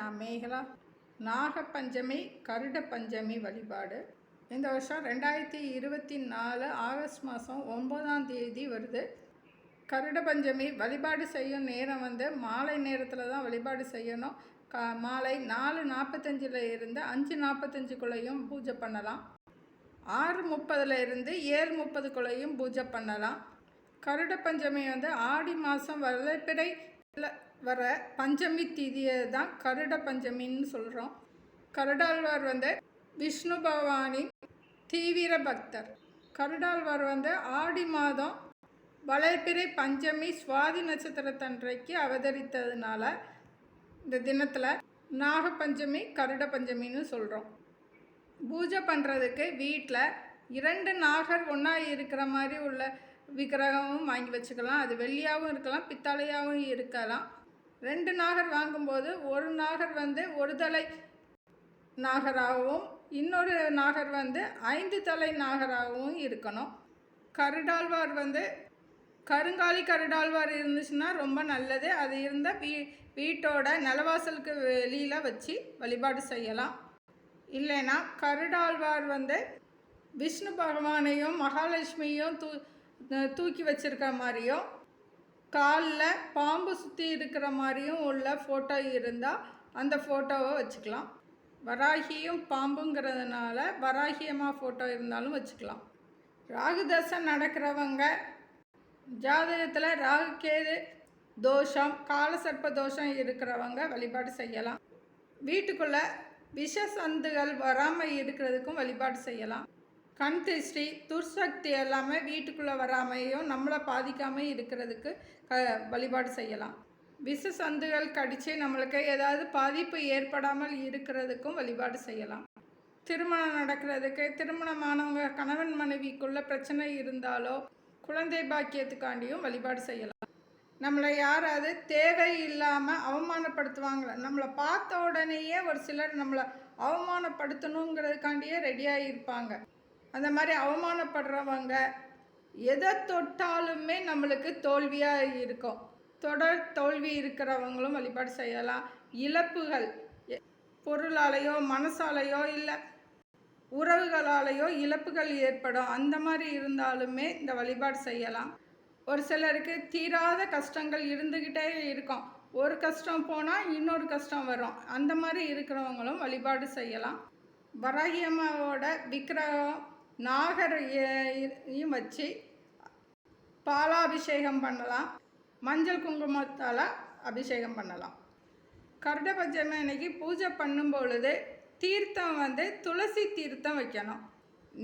நான் மேகலா. நாகப்பஞ்சமி கருட பஞ்சமி வழிபாடு. இந்த வருஷம் ரெண்டாயிரத்தி இருபத்தி நாலு ஆகஸ்ட் மாதம் ஒம்பதாம் தேதி வருது. கருட பஞ்சமி வழிபாடு செய்யும் நேரம் வந்து மாலை நேரத்தில் தான் வழிபாடு செய்யணும். கா மாலை நாலு நாற்பத்தஞ்சில் இருந்து அஞ்சு நாற்பத்தஞ்சுக்குள்ளேயும் பூஜை பண்ணலாம். ஆறு முப்பதில் இருந்து ஏழு முப்பதுக்குள்ளேயும் பூஜை பண்ணலாம். கருட பஞ்சமி வந்து ஆடி மாதம் வளர்ப்பிறை வர பஞ்சமி திதியை தான் கருட பஞ்சமின்னு சொல்கிறோம் கருடாழ்வார் வந்து விஷ்ணு பகவானின் தீவிர பக்தர். கருடாழ்வார் வந்து ஆடி மாதம் வளர்பிறை பஞ்சமி சுவாதி நட்சத்திரத்தன்றைக்கு அவதரித்ததுனால இந்த தினத்தில் நாகப்பஞ்சமி கருட பஞ்சமின்னு சொல்கிறோம் பூஜை பண்ணுறதுக்கு வீட்டில் இரண்டு நாகர் ஒன்றா இருக்கிற மாதிரி உள்ள விக்கிரகமும் வாங்கி வச்சுக்கலாம். அது வெள்ளியாகவும் இருக்கலாம் பித்தளையாகவும் இருக்கலாம். ரெண்டு நாகர் வாங்கும்போது ஒரு நாகர் வந்து ஒரு தலை நாகராகவும் இன்னொரு நாகர் வந்து ஐந்து தலை நாகராகவும் இருக்கணும். கருடாழ்வார் வந்து கருங்காலி கருடாழ்வார் இருந்துச்சுன்னா ரொம்ப நல்லது. அது இருந்தால் வீ வீட்டோட நிலவாசலுக்கு வெளியில் வச்சு வழிபாடு செய்யலாம். இல்லைன்னா கருடாழ்வார் வந்து விஷ்ணு பகவானையும் மகாலட்சுமியும் தூ தூக்கி வச்சிருக்க மாதிரியும் காலில் பாம்பு சுற்றி இருக்கிற மாதிரியும் உள்ள ஃபோட்டோ இருந்தால் அந்த ஃபோட்டோவை வச்சுக்கலாம். வராகியும் பாம்புங்கிறதுனால வராகியமாக ஃபோட்டோ இருந்தாலும் வச்சுக்கலாம். ராகு தசை நடக்கிறவங்க ஜாதகத்தில் ராகு கேது தோஷம் காலசர்ப்ப தோஷம் இருக்கிறவங்க வழிபாடு செய்யலாம். வீட்டுக்குள்ளே விஷ சந்துகள் வராமல் இருக்கிறதுக்கும் வழிபாடு செய்யலாம். கண் திருஷ்டி துர்சக்தி எல்லாமே வீட்டுக்குள்ளே வராமையும் நம்மளை பாதிக்காமல் இருக்கிறதுக்கு க வழிபாடு செய்யலாம். விஷ சந்துகள் கடித்து நம்மளுக்கு ஏதாவது பாதிப்பு ஏற்படாமல் இருக்கிறதுக்கும் வழிபாடு செய்யலாம். திருமணம் நடக்கிறதுக்கு திருமணமானவங்க கணவன் மனைவிக்குள்ள பிரச்சனை இருந்தாலோ குழந்தை பாக்கியத்துக்காண்டியும் வழிபாடு செய்யலாம். நம்மளை யாராவது தேவையில்லாமல் அவமானப்படுத்துவாங்கள நம்மளை பார்த்த உடனேயே ஒரு சிலர் நம்மளை அவமானப்படுத்தணுங்கிறதுக்காண்டியே ரெடியாக இருப்பாங்க அந்த மாதிரி அவமானப்படுறவங்க எதை தொட்டாலுமே நம்மளுக்கு தோல்வியாக இருக்கும். தொடர் தோல்வி இருக்கிறவங்களும் வழிபாடு செய்யலாம். இழப்புகள் பொருளாலேயோ மனசாலேயோ இல்லை உறவுகளாலேயோ இழப்புகள் ஏற்படும். அந்த மாதிரி இருந்தாலுமே இந்த வழிபாடு செய்யலாம். ஒரு சிலருக்கு தீராத கஷ்டங்கள் இருந்துக்கிட்டே இருக்கும். ஒரு கஷ்டம் போனால் இன்னொரு கஷ்டம் வரும். அந்த மாதிரி இருக்கிறவங்களும் வழிபாடு செய்யலாம். வராகியம்மாவோட விக்கிரகம் நாகரையும் வச்சு பாலாபிஷேகம் பண்ணலாம். மஞ்சள் குங்குமத்தால் அபிஷேகம் பண்ணலாம். கருட பஞ்சமி அன்னைக்கு பூஜை பண்ணும் பொழுது தீர்த்தம் வந்து துளசி தீர்த்தம் வைக்கணும்.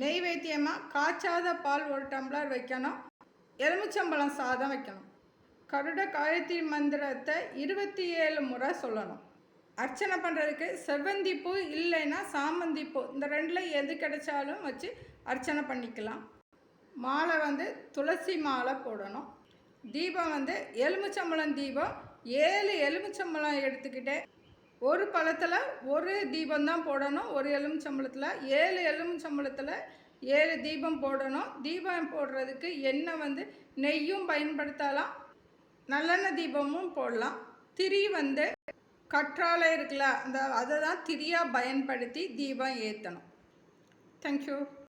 நெய்வேத்தியமாக காய்ச்சாத பால் ஒரு டம்ளர் வைக்கணும். எலுமிச்சம்பழம் சாதம் வைக்கணும். கருட காயத்ரி மந்திரத்தை இருபத்தி ஏழு முறை சொல்லணும். அர்ச்சனை பண்ணுறதுக்கு செவ்வந்தி பூ இல்லைன்னா சாமந்தி பூ. இந்த ரெண்டில் எது கிடைச்சாலும் வச்சு அர்ச்சனை பண்ணிக்கலாம். மாலை வந்து துளசி மாலை போடணும். தீபம் வந்து எலுமிச்சம்பழம் தீபம். ஏழு எலுமிச்சம்பழம் எடுத்துக்கிட்டே ஒரு பழத்தில் ஒரு தீபம் தான் போடணும். ஒரு எலுமிச்சம்பழத்தில் ஏழு எலுமிச்சம்பழத்தில் ஏழு தீபம் போடணும். தீபம் போடுறதுக்கு எண்ணெய் வந்து நெய்யும் பயன்படுத்தலாம். நல்லெண்ணெய் தீபமும் போடலாம். திரி வந்து கற்றாழை இருக்குல்ல அந்த அதை தான் திரியாக பயன்படுத்தி தீபம் ஏற்றணும் தேங்க்யூ